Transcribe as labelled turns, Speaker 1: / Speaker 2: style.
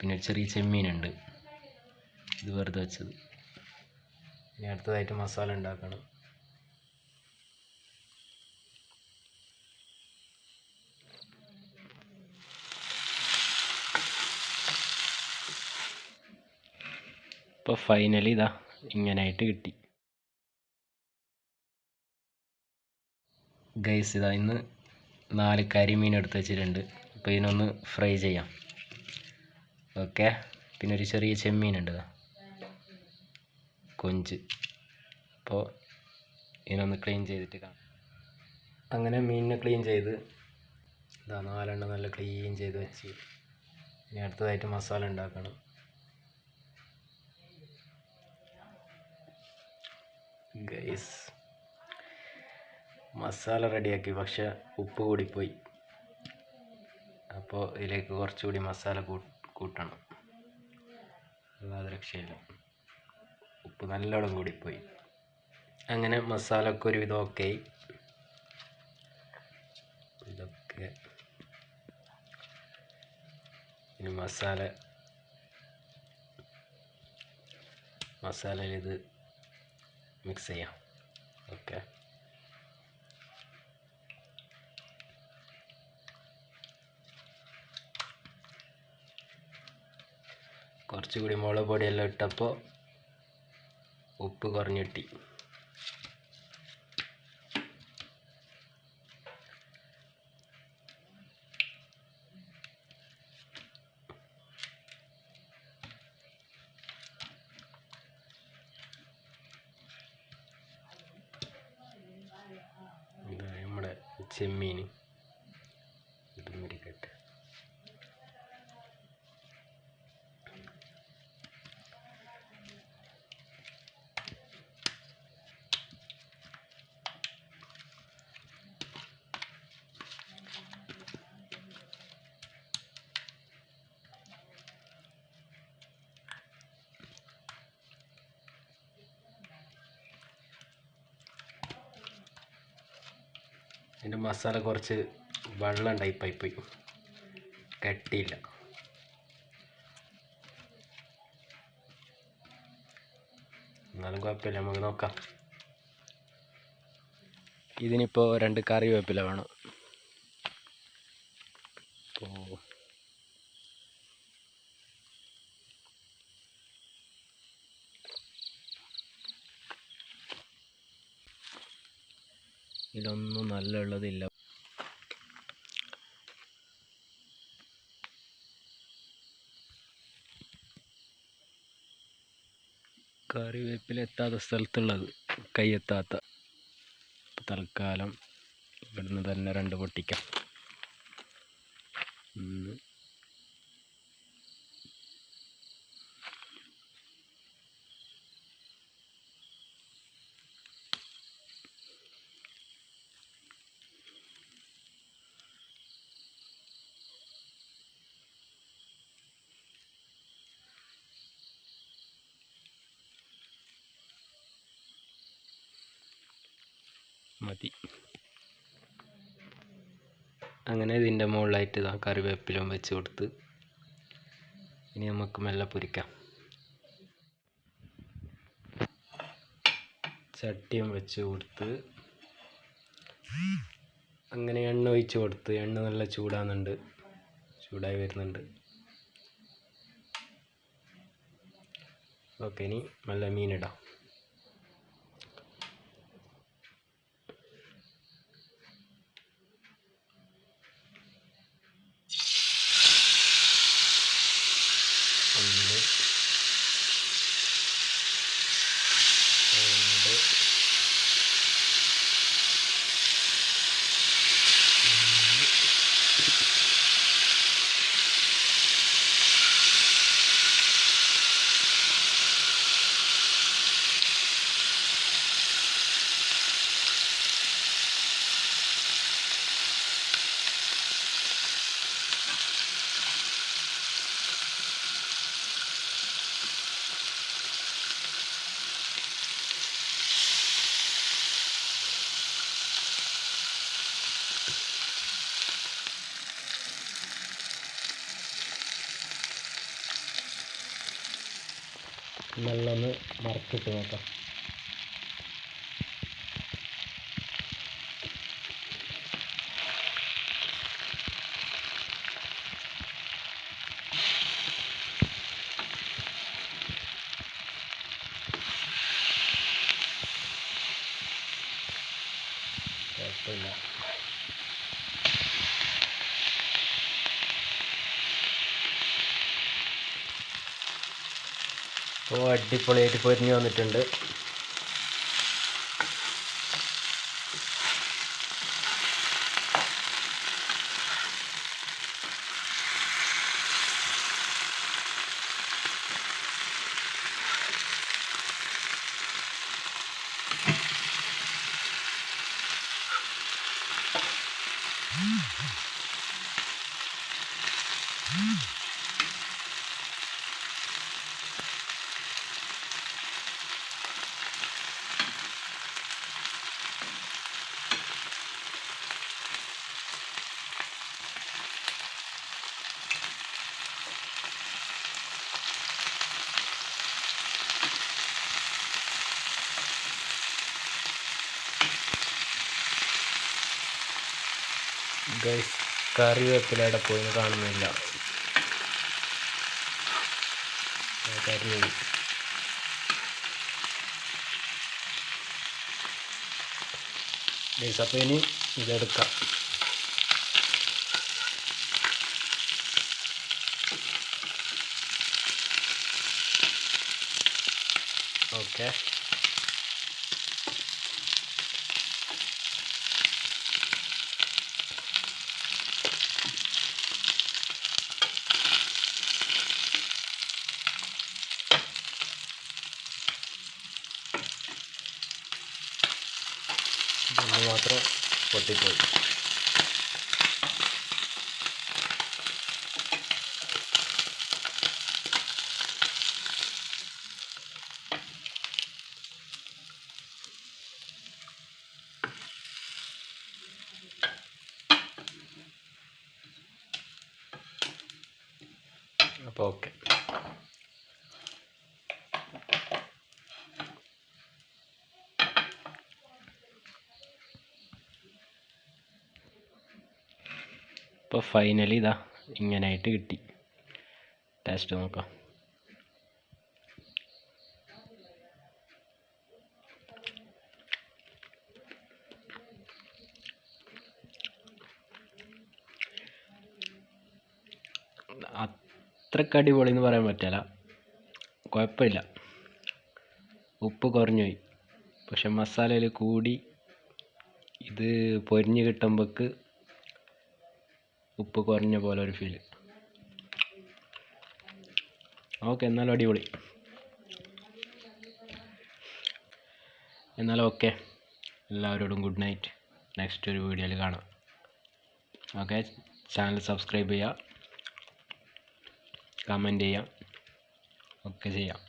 Speaker 1: പിന്നെ ഒരു ചെറിയ ചെമ്മീനുണ്ട്. ഇത് വെറുതെ വെച്ചത്. ഇനി അടുത്തതായിട്ട് മസാല ഉണ്ടാക്കണം. ഇപ്പോൾ ഫൈനലി ഇതാ ഇങ്ങനെയായിട്ട് കിട്ടി. ഗൈസ് ഇതാ ഇന്ന് നാല് കരിമീൻ എടുത്ത് വെച്ചിട്ടുണ്ട്. അപ്പോൾ ഇതിനൊന്ന് ഫ്രൈ ചെയ്യാം. ഓക്കെ. പിന്നെ ഒരു ചെറിയ ചെമ്മീനുണ്ട് ഉണ്ട് കൊഞ്ച്. അപ്പോൾ ഇതിനൊന്ന് ക്ലീൻ ചെയ്തിട്ട് കാണാം. അങ്ങനെ മീനിനെ ക്ലീൻ ചെയ്ത് ഇതാ നാലെണ്ണം നല്ല ക്ലീൻ ചെയ്ത് വെച്ച്. ഇനി അടുത്തതായിട്ട് മസാല ഉണ്ടാക്കണം. ഗൈസ് മസാല റെഡിയാക്കി പക്ഷെ ഉപ്പ് കൂടിപ്പോയി. അപ്പോൾ ഇതിലേക്ക് കുറച്ചുകൂടി മസാല കൂ- കൂട്ടണം. അല്ലാതെ രക്ഷയില്ല. ഉപ്പ് നല്ലോണം കൂടിപ്പോയി. അങ്ങനെ മസാല ഒക്കെ ഒരുവിധം ഓക്കെ ആയി ഇതൊക്കെ. ഇനി മസാല. മസാലയിൽ ഇത് മിക്സ് ചെയ്യാം. ഓക്കെ കുറച്ചുകൂടി മുളക് പൊടിയെല്ലാം ഇട്ടപ്പോൾ ഉപ്പ് കുറഞ്ഞ് കിട്ടി നമ്മുടെ ചെമ്മീൻ ഇതും ഇരിക്കട്ടെ ഇതിന്റെ മസാല കുറച്ച് വെള്ളം ടൈപ്പായി പോയി കട്ടിയില്ല. എന്നാലും കുഴപ്പമില്ല നമുക്ക് നോക്കാം. ഇതിനിപ്പോൾ രണ്ട് കറിവേപ്പില വേണം. അപ്പോൾ ഇതിലൊന്നും നല്ല ഉള്ളതില്ല കറിവേപ്പില എത്താത്ത സ്ഥലത്തുള്ളത് കൈയെത്താത്ത. തൽക്കാലം ഇവിടുന്ന് തന്നെ രണ്ട് പൊട്ടിക്കാം. മതി. അങ്ങനെ ഇതിന്റെ മുകളിലായിട്ട് ഇതാ കറിവേപ്പിലും വെച്ച് കൊടുത്ത് ഇനി നമുക്ക് മെല്ലെ പൊരിക്കാം. ചട്ടിയും വെച്ച് കൊടുത്ത് അങ്ങനെ എണ്ണ ഒഴിച്ച് കൊടുത്ത് എണ്ണ നല്ല ചൂടാകുന്നുണ്ട് ചൂടായി വരുന്നുണ്ട്. ഓക്കെ ഇനി നല്ല മീനിടാം നല്ലൊന്ന് ഇട്ട് നോക്കാം. കുഴപ്പമില്ല. അപ്പോൾ അടിപൊളിയായിട്ട് പൊരിഞ്ഞ് വന്നിട്ടുണ്ട്. ഗൈസ് കറിവേപ്പിലയുടെ പോയിന്ന് കാണുന്നില്ല. കരിഞ്ഞു ഇനി ഇതെടുക്കാം. ഓക്കെ മാത്രം പൊട്ടിപ്പോയി. അപ്പോൾ ഓക്കെ. ഇപ്പോൾ ഫൈനലി ഇതാ ഇങ്ങനെയായിട്ട് കിട്ടി. ടേസ്റ്റ് നോക്കാം. അത്രയ്ക്ക് അടിപൊളി എന്ന് പറയാൻ പറ്റില്ല. കുഴപ്പമില്ല. ഉപ്പ് കുറഞ്ഞു പോയി. പക്ഷെ മസാലയിൽ കൂടി ഇത് പൊരിഞ്ഞ് കിട്ടുമ്പോൾക്ക് ഉപ്പ് കുറഞ്ഞ പോലെ ഒരു ഫീൽ ഓക്കെ എന്നാലും അടിപൊളി. എന്നാലും ഓക്കെ എല്ലാവരോടും ഗുഡ് നൈറ്റ് നെക്സ്റ്റ് ഒരു വീഡിയോയിൽ കാണാം. ഓക്കെ ചാനൽ സബ്സ്ക്രൈബ് ചെയ്യുക. കമന്റ് ചെയ്യുക. ഒക്കെ ചെയ്യാം.